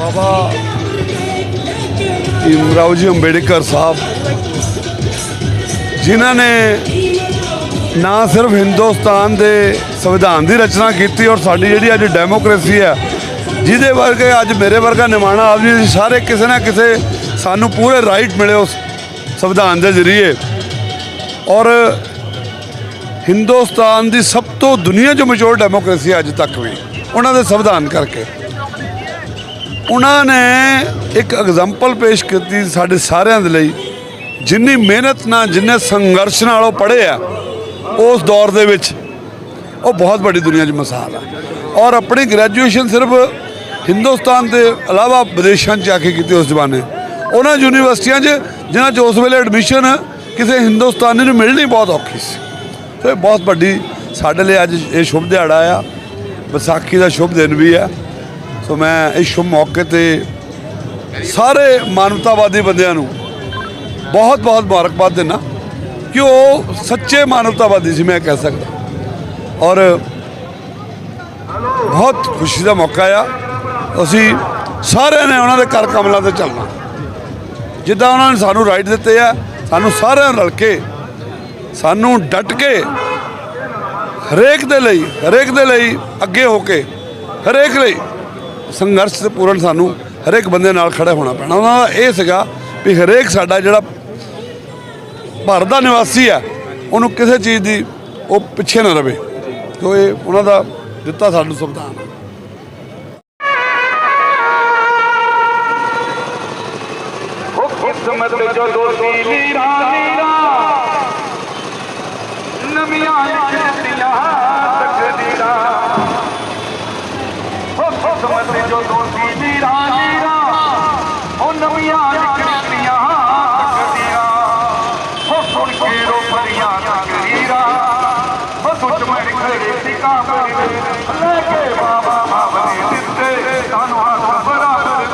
ਬਾਬਾ ਭੀਮਰਾਓ ਜੀ ਅੰਬੇਡਕਰ ਸਾਹਿਬ, ਜਿਨ੍ਹਾਂ ਨੇ ਨਾ ਸਿਰਫ ਹਿੰਦੁਸਤਾਨ ਦੇ ਸੰਵਿਧਾਨ ਦੀ ਰਚਨਾ ਕੀਤੀ ਔਰ ਸਾਡੀ ਜਿਹੜੀ ਅੱਜ ਡੈਮੋਕ੍ਰੇਸੀ ਹੈ, ਜਿਹਦੇ ਵਰਗੇ ਅੱਜ ਮੇਰੇ ਵਰਗਾ ਨਿਮਾਣਾ ਆਪ ਜੀ, ਸਾਰੇ ਕਿਸੇ ਨਾ ਕਿਸੇ ਸਾਨੂੰ ਪੂਰੇ ਰਾਈਟ ਮਿਲੇ ਉਸ ਸੰਵਿਧਾਨ ਦੇ ਜ਼ਰੀਏ। ਔਰ ਹਿੰਦੁਸਤਾਨ ਦੀ ਸਭ ਤੋਂ ਦੁਨੀਆ 'ਚ ਮਸ਼ਹੂਰ ਡੈਮੋਕ੍ਰੇਸੀ ਹੈ ਅੱਜ ਤੱਕ ਵੀ, ਉਹਨਾਂ ਦੇ ਸੰਵਿਧਾਨ ਕਰਕੇ। ਉਹਨਾਂ ਨੇ ਇੱਕ ਐਗਜ਼ਾਮਪਲ ਪੇਸ਼ ਕੀਤੀ ਸਾਡੇ ਸਾਰਿਆਂ ਦੇ ਲਈ। ਜਿੰਨੀ ਮਿਹਨਤ ਨਾਲ, ਜਿੰਨੇ ਸੰਘਰਸ਼ ਨਾਲ ਉਹ ਪੜ੍ਹੇ ਆ, ਉਸ ਦੌਰ ਦੇ ਵਿੱਚ ਉਹ ਬਹੁਤ ਵੱਡੀ ਦੁਨੀਆ 'ਚ ਮਿਸਾਲ ਆ। ਔਰ ਆਪਣੀ ਗ੍ਰੈਜੂਏਸ਼ਨ ਸਿਰਫ ਹਿੰਦੁਸਤਾਨ ਦੇ ਇਲਾਵਾ ਵਿਦੇਸ਼ਾਂ 'ਚ ਜਾ ਕੇ ਕੀਤੀ ਉਸ ਜ਼ਮਾਨੇ। ਉਹਨਾਂ ਯੂਨੀਵਰਸਿਟੀਆਂ 'ਚ, ਜਿਨ੍ਹਾਂ 'ਚ ਉਸ ਵੇਲੇ ਐਡਮਿਸ਼ਨ ਕਿਸੇ ਹਿੰਦੁਸਤਾਨੀ ਨੂੰ ਮਿਲਣੀ ਬਹੁਤ ਔਖੀ ਸੀ। ਸੋ ਬਹੁਤ ਵੱਡੀ ਸਾਡੇ ਲਈ ਅੱਜ ਇਹ ਸ਼ੁਭ ਦਿਹਾੜਾ ਆ। ਵਿਸਾਖੀ ਦਾ ਸ਼ੁਭ ਦਿਨ ਵੀ ਆ। ਸੋ ਮੈਂ ਇਸ ਸ਼ੁਭ ਮੌਕੇ ਤੇ ਸਾਰੇ ਮਾਨਵਤਾਵਾਦੀ ਬੰਦਿਆਂ ਨੂੰ ਬਹੁਤ ਬਹੁਤ ਮੁਬਾਰਕਬਾਦ ਦਿੰਦਾ ਕਿ ਉਹ ਸੱਚੇ ਮਾਨਵਤਾਵਾਦੀ ਸੀ, ਮੈਂ ਕਹਿ ਸਕਦਾ। ਔਰ ਬਹੁਤ ਖੁਸ਼ੀ ਦਾ ਮੌਕਾ ਆ। ਅਸੀਂ ਸਾਰਿਆਂ ਨੇ ਉਹਨਾਂ ਦੇ ਕਰ ਕਮਲਾਂ ਤੇ ਚੱਲਣਾ। ਜਿੱਦਾਂ ਉਹਨਾਂ ਨੇ ਸਾਨੂੰ ਰਾਈਟ ਦਿੱਤੇ ਆ, ਸਾਨੂੰ ਸਾਰਿਆਂ ਰਲ ਕੇ, ਸਾਨੂੰ ਡਟ ਕੇ ਹਰੇਕ ਦੇ ਲਈ, ਹਰੇਕ ਦੇ ਲਈ ਅੱਗੇ ਹੋ ਕੇ, ਹਰੇਕ ਲਈ ਸੰਘਰਸ਼ ਪੂਰਨ ਸਾਨੂੰ ਹਰੇਕ ਬੰਦੇ ਨਾਲ ਖੜੇ ਹੋਣਾ ਪੈਣਾ। ਉਹਨਾਂ ਦਾ ਇਹ ਸੀਗਾ ਵੀ ਹਰੇਕ ਸਾਡਾ ਜਿਹੜਾ ਭਾਰਤ ਦਾ ਨਿਵਾਸੀ ਆ ਉਹਨੂੰ ਕਿਸੇ ਚੀਜ਼ ਦੀ ਉਹ ਪਿੱਛੇ ਨਾ ਰਵੇ। ਸੋ ਇਹ ਉਹਨਾਂ ਦਾ ਦਿੱਤਾ ਸਾਨੂੰ ਸੰਵਿਧਾਨ। ਉਹ ਕਿਸਮਤ ਜਦੋਂ ਸੀਲੀ ਰਾਨੀਆਂ ਨਵੀਆਂ ਲਿਖਦੀਆਂ ਸਮੇਤ ਜੋ ਦੋ ਦੀ ਦੀ ਰਾਣੀ ਰਾ ਉਹ ਨਵੀਆਂ ਨਿਕੜੀਆਂ ਦੀਆਂ ਹੋ ਸੁਣ ਕੇ ਰੋ ਭਰੀਆਂ ਗਰੀ ਰਾ ਵਸੂ ਚ ਮੈਂ ਖੜੇ ਟਿਕਾਵੇਂ ਲੈ ਕੇ ਵਾ ਵਾ ਮੈਂ ਦਿੱਤੇ ਤਨ ਹੱਥ ਫਰਨਾ ਦੇ